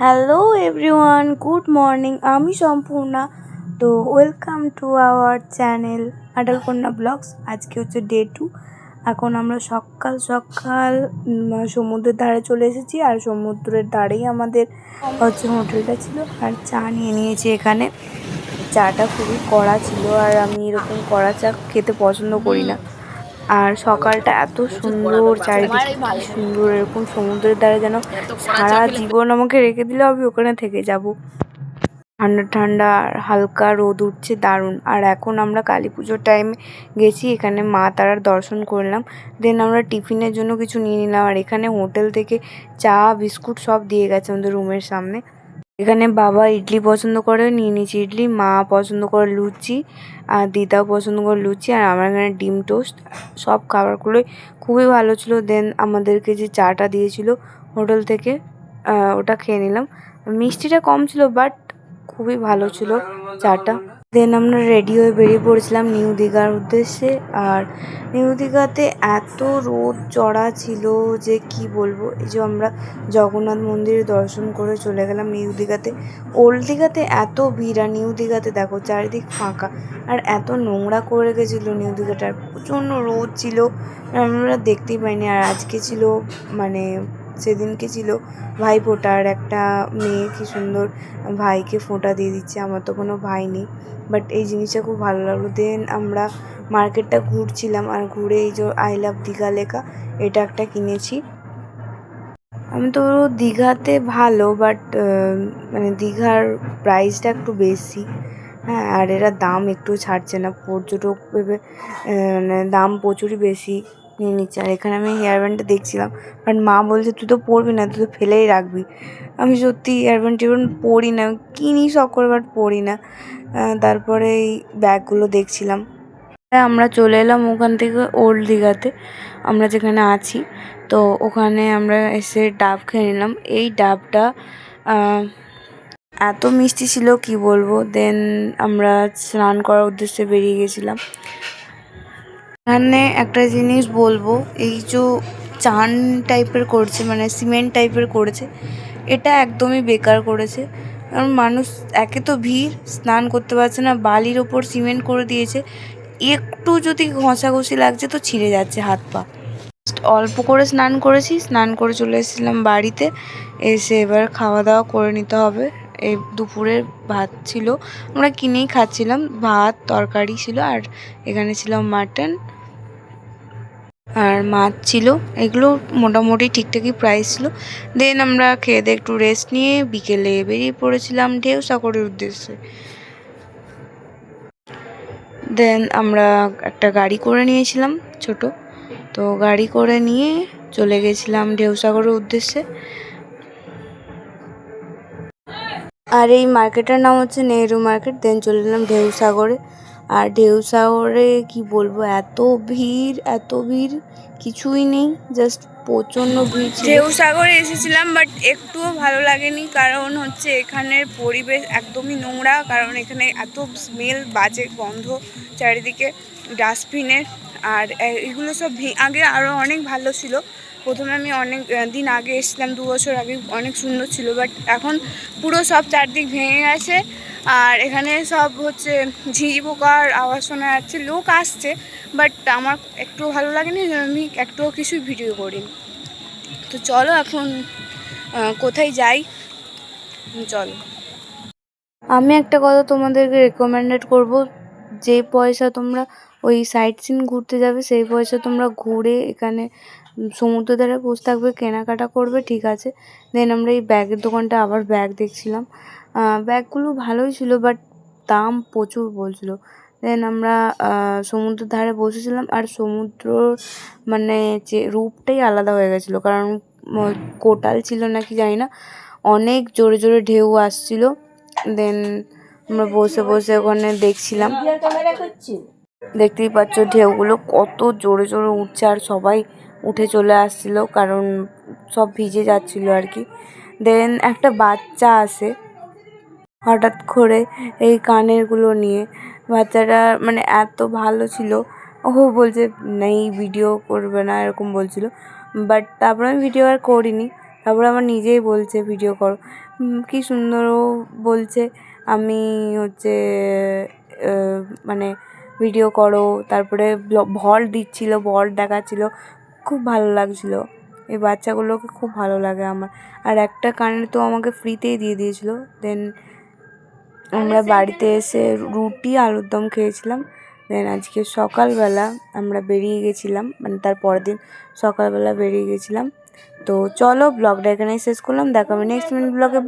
Hello everyone good morning আমি সম্পূর্ণা। তো welcome to our channel Adalkanya blogs আজকে হচ্ছে ডে টু এখন আমরা সকাল সকাল সমুদ্রের ধারে চলে এসেছি আর সমুদ্রের ধারেই আমাদের হচ্ছে হোটেলটা ছিল। আর চা নিয়ে নিয়েছি এখানে। চাটা খুবই কড়া ছিল আর আমি এরকম কড়া চা খেতে পছন্দ করি না। আর সকালটা এত সুন্দর চারিদিকে সুন্দর, এরকম সমুদ্রের দ্বারা যেন সারা জীবন আমাকে রেখে দিলে, আমি ওখানে থেকে যাব। ঠান্ডা ঠান্ডা আর হালকা রোদ উঠছে, দারুণ। আর এখন আমরা কালী পুজোর টাইমে গেছি, এখানে মা তারার দর্শন করলাম। দেন আমরা টিফিনের জন্য কিছু নিয়ে নিলাম। আর এখানে হোটেল থেকে চা, বিস্কুট সব দিয়ে গেছে আমাদের রুমের সামনে। এখানে বাবা ইডলি পছন্দ করে, নিয়ে নিয়েছি ইডলি, মা পছন্দ করে লুচি, আর দিদাও পছন্দ করে লুচি, আর আমার এখানে ডিম টোস্ট। সব খাবারগুলোই খুবই ভালো ছিল। দেন আমাদেরকে যে চাটা দিয়েছিল হোটেল থেকে ওটা খেয়ে নিলাম। মিষ্টিটা কম ছিল বাট খুবই ভালো ছিল চাটা। দেন আমরা রেডি হয়ে বেরিয়ে পড়েছিলাম নিউ দীঘার উদ্দেশ্যে। আর নিউ দীঘাতে এত রোদ চড়া ছিল যে কি বলব? এই যে আমরা জগন্নাথ মন্দির দর্শন করে চলে গেলাম নিউ দীঘাতে। ওল্ড দীঘাতে এত ভিড় আর নিউ দীঘাতে দেখো চারিদিক ফাঁকা। আর এত নোংরা করে গেছিল নিউ দীঘাটার প্রচণ্ড রোদ ছিল। আমরা দেখতেই পাইনি। আর আজকে ছিল মানে সেদিনকে ছিল ভাই ফোটার একটা মেয়ে, কি সুন্দর ভাইকে ফোঁটা দিয়ে দিচ্ছে, আমার তো কোনো ভাই নেই। বাট এই জিনিসটা খুব ভালো লাগল। দেন আমরা মার্কেটটা ঘুরছিলাম আর ঘুরে এই যে আই লাভ দীঘা লেখা এটা একটা কিনেছি। আমি তো দীঘাতে ভালো বাট মানে দীঘার প্রাইসটা একটু বেশি। হ্যাঁ আর এরা দাম একটু ছাড়ছে না। পর্যটক ভেবে মানে দাম প্রচুরই বেশি। নিয়ে নিচ্ছে। আর এখানে আমি হেয়ার ব্যান্ডটা দেখছিলাম। বাট মা বলছে, তুই তো পরবি না, তুই তো ফেলেই রাখবি। আমি সত্যি হেয়ার ব্যান্ড টেয়ার পরি না কিনি শখ বাট পরি না। তারপরে এই ব্যাগগুলো দেখছিলাম। আমরা চলে এলাম ওখান থেকে ওল্ড দীঘাতে। আমরা যেখানে আছি, তো ওখানে আমরা এসে ডাব খেয়ে নিলাম। এই ডাবটা এত মিষ্টি ছিল, কি বলব? দেন আমরা স্নান করার উদ্দেশ্যে বেরিয়ে গেছিলাম। এখানে একটা জিনিস বলব, এই যে চান টাইপের করছে মানে সিমেন্ট টাইপের করেছে, এটা একদমই বেকার করেছে। কারণ মানুষ, একে তো ভিড়, স্নান করতে পারছে না, বালির ওপর সিমেন্ট করে দিয়েছে, একটু যদি ঘষাঘষি লাগছে তো ছিঁড়ে যাচ্ছে হাত পা। অল্প করে স্নান করেছি, স্নান করে চলে এসেছিলাম বাড়িতে, এসে এবার খাওয়া দাওয়া করে নিতে হবে। এই দুপুরের ভাত ছিল, আমরা কিনেই খাচ্ছিলাম, ভাত, তরকারি ছিল, আর এখানে ছিল মাটন আর মাছ ছিল, এগুলো মোটামুটি ঠিকঠাকই প্রাইস ছিল। দেন আমরা খেয়ে দিয়ে একটু রেস্ট নিয়ে বিকেলে বেরিয়ে পড়েছিলাম ঢেউ সাগরের উদ্দেশ্যে। দেন আমরা একটা গাড়ি করে নিয়েছিলাম ছোট। তো গাড়ি করে নিয়ে চলে গেছিলাম ঢেউসাগরের উদ্দেশ্যে। আর এই মার্কেটের নাম হচ্ছে নেহেরু মার্কেট দেন চলে এলাম ঢেউসাগরে আর ঢেউ ঢেউসাগরে কি বলব, এত ভিড় এত ভিড়, কিছুই নেই জাস্ট প্রচণ্ড ভিড় ছিল। ঢেউসাগরে এসেছিলাম বাট একটুও ভালো লাগেনি, কারণ হচ্ছে এখানের পরিবেশ একদমই নোংরা, কারণ এখানে এত স্মেল বাজে, গন্ধ চারিদিকে, ডাস্টবিনের, আর এগুলো সব আগে আরও অনেক ভালো ছিল। প্রথমে আমি অনেক দিন আগে এসেছিলাম, দু বছর আগে অনেক সুন্দর ছিল বাট এখন পুরো সব চারদিক ভেঙে গেছে। আর এখানে সব হচ্ছে ঝিঝি পোকার আওয়াজ শোনা যাচ্ছে, লোক আসছে বাট আমার একটু ভালো লাগেনি আমি একটুও কিছুই ভিডিও করি তো চলো এখন কোথায় যাই? চলো। আমি একটা কথা তোমাদেরকে রেকমেন্ডেড করব, যে পয়সা তোমরা ওই সাইট সিন ঘুরতে যাবে, সেই পয়সা তোমরা ঘুরে এখানে সমুদ্র ধারে বসে থাকবে, কেনাকাটা করবে, ঠিক আছে? দেন আমরা এই ব্যাগের দোকানটা আবার ব্যাগ দেখছিলাম। ব্যাগগুলো ভালোই ছিল বাট দাম প্রচুর বলছিল। দেন আমরা সমুদ্রের ধারে বসেছিলাম আর সমুদ্র মানে যে রূপটাই আলাদা হয়ে গেছিল, কারণ কোটাল ছিল নাকি জানি না, অনেক জোরে জোরে ঢেউ আসছিল। দেন আমরা বসে বসে ওখানে দেখছিলাম। দেখতেই পাচ্ছ ঢেউগুলো কত জোরে জোরে উঠছে আর সবাই উঠে চলে আসছিল, কারণ সব ভিজে যাচ্ছিল আর কি। দেন একটা বাচ্চা আসে হঠাৎ করে এই কানেরগুলো নিয়ে বাচ্চাটা মানে এত ভালো ছিল। ও বলছে, নেই ভিডিও করবে না, এরকম বলছিল। বাট তারপর আমি ভিডিও আর করিনি। তারপরে আমার নিজেই বলছে ভিডিও করো। কি সুন্দর ও বলছে, আমি হচ্ছে মানে ভিডিও করো। তারপরে ভল দিচ্ছিল ভল দেখাচ্ছিল। খুব ভালো লাগছিল। এই বাচ্চাগুলোকে খুব ভালো লাগে আমার। আর একটা কানের তো আমাকে ফ্রিতেই দিয়ে দিয়েছিল। দেন আমরা বাড়িতে এসে রুটি, আলুর দম খেয়েছিলাম। দেন আজকে সকালবেলা আমরা বেরিয়ে গেছিলাম মানে তার পরের দিন সকালবেলা বেরিয়ে গেছিলাম। তো চলো ব্লগটা এখানেই শেষ করলাম, দেখো আমি নেক্সট মিনিট ব্লগে